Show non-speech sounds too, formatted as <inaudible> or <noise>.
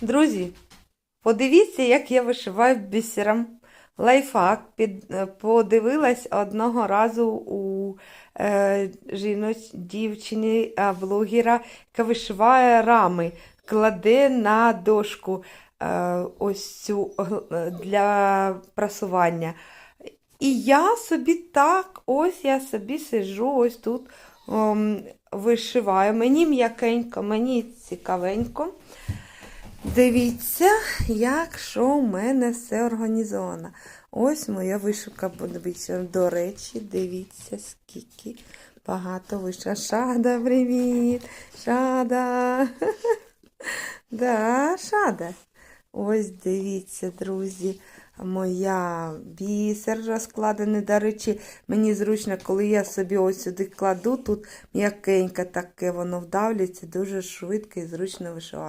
Друзі, подивіться, як я вишиваю бісером. Лайфхак. Під, е, подивилась одного разу у е, жіноч, дівчини, блогера, яка вишиває рами, кладе на дошку е, ось цю е, для прасування. І я собі так, ось я собі сиджу, ось тут вишиваю. Мені м'якенько, мені цікавенько. Дивіться, як що у мене все організовано. Ось моя вишивка подивіться. До речі, дивіться, скільки багато вишивка. Шада, привіт! Шада! <laughs> Да, шада. Ось дивіться, друзі, моя бісер розкладений. До речі, мені зручно, коли я собі ось сюди кладу, тут м'якенько таке воно вдавлюється, дуже швидко і зручно вишивати.